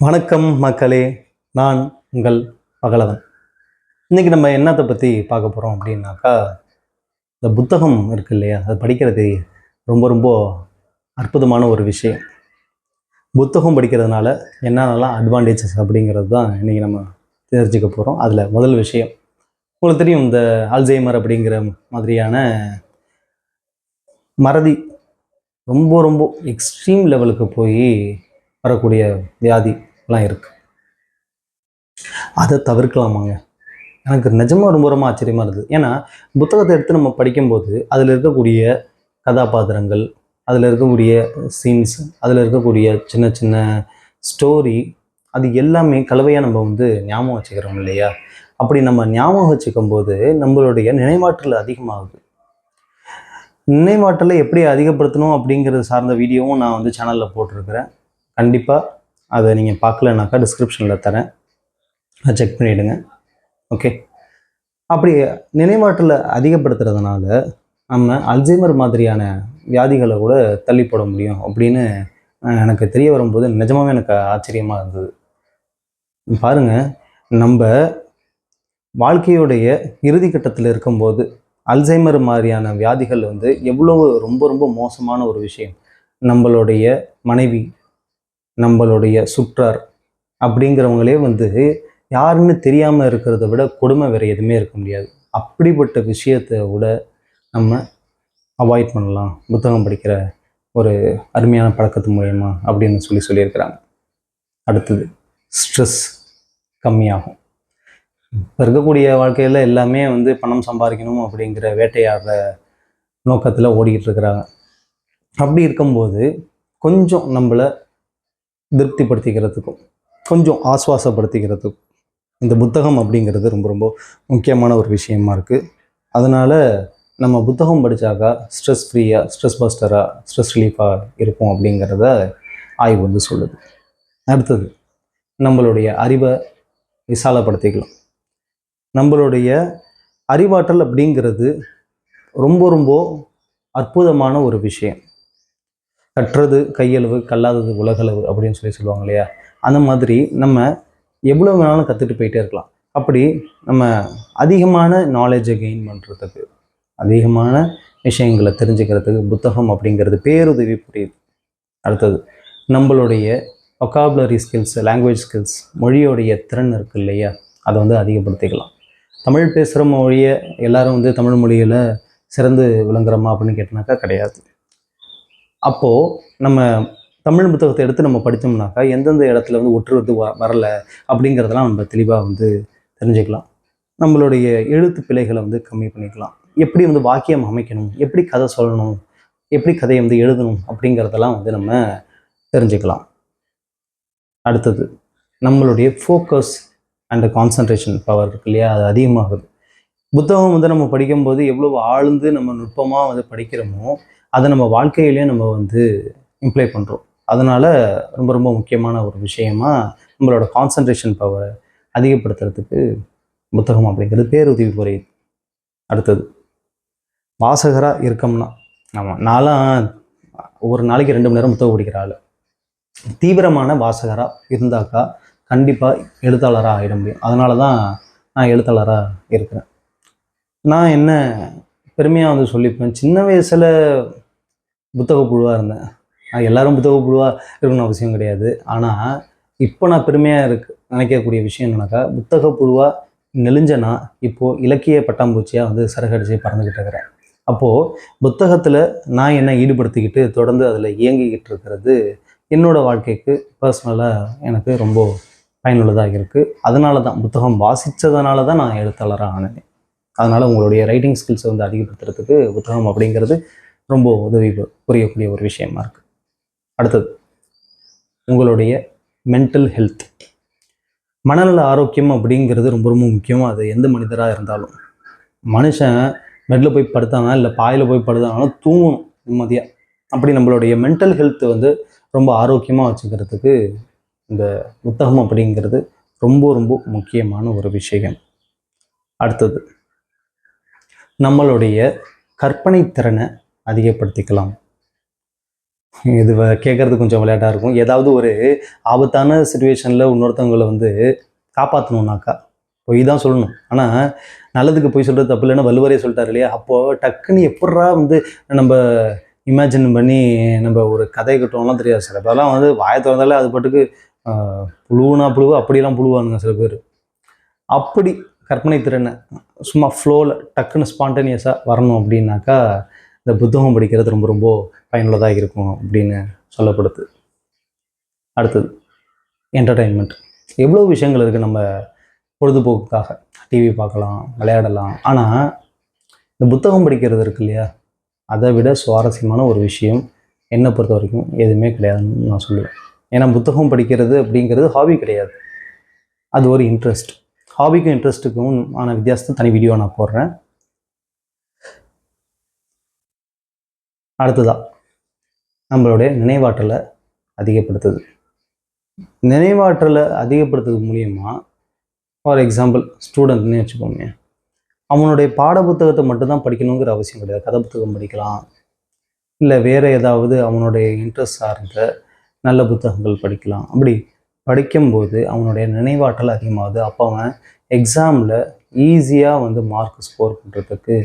வணக்கம் மக்களே நான் உங்கள் பகலவன். இன்றைக்கி நம்ம என்னத்தை பற்றி பார்க்க போகிறோம் அப்படின்னாக்கா இந்த புத்தகம் இருக்கு இல்லையா? அது படிக்கிறது ரொம்ப ரொம்ப அற்புதமான ஒரு விஷயம். புத்தகம் படிக்கிறதுனால என்னென்னலாம் அட்வான்டேஜஸ் அப்படிங்கிறது தான் இன்றைக்கி நம்ம தெரிஞ்சுக்க போகிறோம் அதில் முதல் விஷயம் உங்களுக்கு தெரியும் இந்த அல்சைமர் அப்படிங்கிற மாதிரியான மறதி ரொம்ப ரொம்ப எக்ஸ்ட்ரீம் லெவலுக்கு போய் வரக்கூடிய வியாதி. எல்லாம் இருக்குது அதை தவிர்க்கலாமாங்க? எனக்கு நிஜமாக ரொம்ப ரொம்ப ஆச்சரியமாக இருந்தது. ஏன்னா புத்தகத்தை எடுத்து நம்ம படிக்கும்போது அதில் இருக்கக்கூடிய கதாபாத்திரங்கள் அதில் இருக்கக்கூடிய சீன்ஸ் அதில் இருக்கக்கூடிய சின்ன சின்ன ஸ்டோரி அது எல்லாமே கலவையாக நம்ம வந்து ஞாபகம் வச்சுக்கிறோம் இல்லையா? அப்படி நம்ம ஞாபகம் வச்சுக்கும் போது நம்மளுடைய நினைவாற்றல் அதிகமாகுது. நினைவாற்றலை எப்படி அதிகப்படுத்தணும் அப்படிங்கிறது சார்ந்த வீடியோவும் நான் வந்து சேனலில் போட்டிருக்கிறேன். கண்டிப்பாக அதை நீங்கள் பார்க்கலனாக்கா டிஸ்கிரிப்ஷனில் தரேன். அதை செக் பண்ணிவிடுங்க ஓகே அப்படி நினைவாற்றலை அதிகப்படுத்துறதுனால நம்ம அல்சைமர் மாதிரியான வியாதிகளை கூட தள்ளி போட முடியும் அப்படின்னு எனக்கு தெரிய வரும்போது நிஜமாகவே எனக்கு ஆச்சரியமாக இருந்தது. பாருங்க நம்ம வாழ்க்கையுடைய இறுதி கட்டத்தில் இருக்கும்போது அல்சைமர் மாதிரியான வியாதிகள் வந்து எவ்வளவு ரொம்ப ரொம்ப மோசமான ஒரு விஷயம். நம்மளுடைய மனைவி நம்மளுடைய சுற்றார் அப்படிங்கிறவங்களே வந்து யாருன்னு தெரியாமல் இருக்கிறத விட கொடுமை வேறு எதுவுமே இருக்க முடியாது. அப்படிப்பட்ட விஷயத்தை விட நம்ம அவாய்ட் பண்ணலாம். புத்தகம் படிக்கிற ஒரு அருமையான பழக்கத்து மூலயமா அப்படின்னு சொல்லி சொல்லியிருக்கிறாங்க. அடுத்தது ஸ்ட்ரெஸ் கம்மியாகும். இப்போ இருக்கக்கூடிய வாழ்க்கையில் எல்லாமே வந்து பணம் சம்பாதிக்கணும் அப்படிங்கிற வேட்டையாடுற நோக்கத்தில் ஓடிக்கிட்டு இருக்கிறாங்க. அப்படி இருக்கும்போது கொஞ்சம் நம்மளை திருப்திப்படுத்திக்கிறதுக்கும் கொஞ்சம் ஆஸ்வாசப்படுத்திக்கிறதுக்கும் இந்த புத்தகம் அப்படிங்கிறது ரொம்ப ரொம்ப முக்கியமான ஒரு விஷயமா இருக்குது அதனால் நம்ம புத்தகம் படித்தாக்கா ஸ்ட்ரெஸ் ஃப்ரீயாக ஸ்ட்ரெஸ் பஸ்டராக ஸ்ட்ரெஸ் ரிலீஃபாக இருப்போம் அப்படிங்கிறத ஆய்வு வந்து சொல்லுது. அடுத்தது நம்மளுடைய அறிவை விசாலப்படுத்திக்கலாம். நம்மளுடைய அறிவாற்றல் அப்படிங்கிறது ரொம்ப ரொம்ப அற்புதமான ஒரு விஷயம். கற்றது கையளவு கல்லாதது உலகளவு அப்படின்னு சொல்லி சொல்லுவாங்க இல்லையா? அந்த மாதிரி நம்ம எவ்வளோ வேணாலும் கற்றுட்டு போயிட்டே இருக்கலாம். அப்படி நம்ம அதிகமான நாலேஜை கெயின் பண்ணுறதுக்கு அதிகமான விஷயங்களை தெரிஞ்சுக்கிறதுக்கு புத்தகம் அப்படிங்கிறது பேருதவி புரியுது. அடுத்தது நம்மளுடைய ஒக்காபுலரி ஸ்கில்ஸ் லாங்குவேஜ் ஸ்கில்ஸ் மொழியோடைய திறன் இருக்கு இல்லையா? அதை வந்து அதிகப்படுத்திக்கலாம். தமிழ் பேசுகிற மொழியை எல்லாரும் வந்து தமிழ் மொழியில் சிறந்து விளங்குறோமா அப்படின்னு கேட்டனாக்கா கிடையாது. அப்போது நம்ம தமிழ் புத்தகத்தை எடுத்து நம்ம படித்தோம்னாக்கா எந்தெந்த இடத்துல வந்து ஒற்றுவது வ வரல அப்படிங்கிறதெல்லாம் நம்ம தெளிவாக வந்து தெரிஞ்சுக்கலாம். நம்மளுடைய எழுத்து பிழைகளை வந்து கம்மி பண்ணிக்கலாம். எப்படி வந்து வாக்கியம் அமைக்கணும்? எப்படி கதை சொல்லணும்? எப்படி கதையை வந்து எழுதணும்? அப்படிங்கிறதெல்லாம் வந்து நம்ம தெரிஞ்சுக்கலாம். அடுத்தது நம்மளுடைய ஃபோக்கஸ் அண்ட் கான்சன்ட்ரேஷன் பவர் இருக்கு இல்லையா? அது அதிகமாகுது. புத்தகம் வந்து நம்ம படிக்கும்போது எவ்வளவு ஆழ்ந்து நம்ம நுட்பமாக வந்து படிக்கிறோமோ அதை நம்ம வாழ்க்கையிலே நம்ம வந்து இம்ப்ளை பண்ணுறோம் அதனால் ரொம்ப ரொம்ப முக்கியமான ஒரு விஷயமா நம்மளோட கான்சன்ட்ரேஷன் பவரை அதிகப்படுத்துறதுக்கு புத்தகம் அப்படிங்கிறது பேருதவி புரியுது அடுத்தது. வாசகராக இருக்கோம்னா ஆமாம் நான்லாம் ஒரு நாளைக்கு ரெண்டு மணி நேரம் புத்தகம் படிக்கிற ஆள். தீவிரமான வாசகராக இருந்தாக்கா கண்டிப்பாக எழுத்தாளராக ஆகிட முடியும். அதனால தான் நான் எழுத்தாளராக இருக்கிறேன். நான் என்ன பெருமையாக வந்து சொல்லிப்பேன்? சின்ன வயசில் புத்தக புழுவாக இருந்தேன். நான் எல்லாரும் புத்தக புழுவாக இருக்கணும்னு அவசியம் கிடையாது. ஆனால் இப்போ நான் பெருமையாக இருக்கு நினைக்கக்கூடிய விஷயம் என்னன்னாக்கா புத்தக புழுவாக நெளிஞ்சனா இப்போது இலக்கிய பட்டாம்பூச்சியாக வந்து சரகடிச்சு பறந்துக்கிட்டு இருக்கிறேன். அப்போது புத்தகத்தில் நான் என்னை ஈடுபடுத்திக்கிட்டு தொடர்ந்து அதில் இயங்கிக்கிட்டு இருக்கிறது என்னோடய வாழ்க்கைக்கு பர்சனலாக எனக்கு ரொம்ப பயனுள்ளதாக இருக்குது அதனால தான் புத்தகம் வாசித்ததுனால தான் நான் எழுத்தாளராக ஆனேன். அதனால் உங்களுடைய ரைட்டிங் ஸ்கில்ஸை வந்து அதிகப்படுத்துறதுக்கு புத்தகம் அப்படிங்கிறது ரொம்ப உதவி புரியக்கூடிய ஒரு விஷயமா இருக்குது அடுத்தது உங்களுடைய மென்டல் ஹெல்த் மனநல ஆரோக்கியம் அப்படிங்கிறது ரொம்ப ரொம்ப முக்கியம் அது எந்த மனிதராக இருந்தாலும். மனுஷன் பெட்டில் போய் படுத்தானா இல்லை பாயில் போய் படுத்தானாலும் தூங்கணும் நிம்மதியாக அப்படி நம்மளுடைய மென்டல் ஹெல்த் வந்து ரொம்ப ஆரோக்கியமாக வச்சுக்கிறதுக்கு இந்த புத்தகம் அப்படிங்கிறது ரொம்ப ரொம்ப முக்கியமான ஒரு விஷயம். அடுத்தது நம்மளுடைய கற்பனை திறனை அதிகப்படுத்திக்கலாம். இது கேட்குறது கொஞ்சம் விளையாட்டாக இருக்கும். ஏதாவது ஒரு ஆபத்தான சுச்சுவேஷனில் இன்னொருத்தவங்களை வந்து காப்பாற்றணுன்னாக்கா பொய் தான் சொல்லணும். ஆனால் நல்லதுக்கு போய் சொல்கிறது தப்பு இல்லைன்னு வலுவரே சொல்லிட்டாரு இல்லையா? அப்போது டக்குன்னு எப்பட்றா வந்து நம்ம இமேஜின் பண்ணி நம்ம ஒரு கதை கட்டுவோம்லாம் தெரியாது. சில பேர்லாம் வந்து வாயை திறந்தாலே அது பாட்டுக்கு புழுவுனா புழுவு அப்படிலாம் புழுவானுங்க சில பேர். அப்படி கற்பனை திறனை சும்மா ஃப்ளோவில் டக்குன்னு ஸ்பான்டேனியஸாக வரணும் அப்படின்னாக்கா இந்த புத்தகம் படிக்கிறது ரொம்ப ரொம்ப பயனுள்ளதாக இருக்கும் அப்படின்னு சொல்லப்படுது. அடுத்தது என்டர்டெயின்மெண்ட் எவ்வளோ விஷயங்கள் இருக்குது நம்ம பொழுதுபோக்குக்காக. டிவி பார்க்கலாம் விளையாடலாம். ஆனால் இந்த புத்தகம் படிக்கிறது இருக்கு இல்லையா? அதை விட சுவாரஸ்யமான ஒரு விஷயம் என்னை பொறுத்த வரைக்கும் எதுவுமே கிடையாதுன்னு நான் சொல்லுவேன். ஏன்னா புத்தகம் படிக்கிறது அப்படிங்கிறது ஹாபி கிடையாது. அது ஒரு இன்ட்ரெஸ்ட் ஹாபிக்கும் இன்ட்ரெஸ்ட்டுக்கும் ஆன வித்தியாசத்தை தனி வீடியோ நான் போடுறேன். அடுத்ததாக நம்மளுடைய நினைவாற்றலை அதிகப்படுத்துது நினைவாற்றலை அதிகப்படுத்துறது மூலியமாக ஃபார் எக்ஸாம்பிள் ஸ்டூடெண்ட்னே வச்சுக்கோங்க அவனுடைய பாட புத்தகத்தை மட்டும்தான் படிக்கணுங்கிற அவசியம் கிடையாது. கதை புத்தகம் படிக்கலாம். இல்லை வேறு ஏதாவது அவனுடைய இன்ட்ரெஸ்ட் சார்ந்த நல்ல புத்தகங்கள் படிக்கலாம். அப்படி படிக்கும்போது அவனுடைய நினைவாற்றல் அதிகமாகுது. அப்போ அவன் எக்ஸாமில் ஈஸியாக வந்து மார்க் ஸ்கோர் பண்ணுறதுக்கு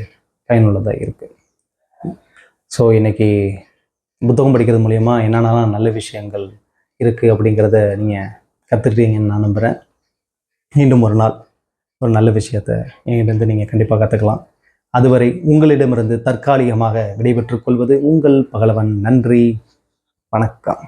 பயனுள்ளதாக இருக்குது ஸோ இன்றைக்கி புத்தகம் படிக்கிறது மூலயமா என்னென்னலாம் நல்ல விஷயங்கள் இருக்குது அப்படிங்கிறத நீங்கள் கற்றுக்கிட்டீங்கன்னு நான் நம்புகிறேன் மீண்டும் ஒரு நாள் ஒரு நல்ல விஷயத்த என்கிட்டருந்து நீங்கள் கண்டிப்பாக கற்றுக்கலாம் அதுவரை உங்களிடமிருந்து தற்காலிகமாக விடைபெற்றுக் கொள்வது உங்கள் பகலவன். நன்றி. வணக்கம்.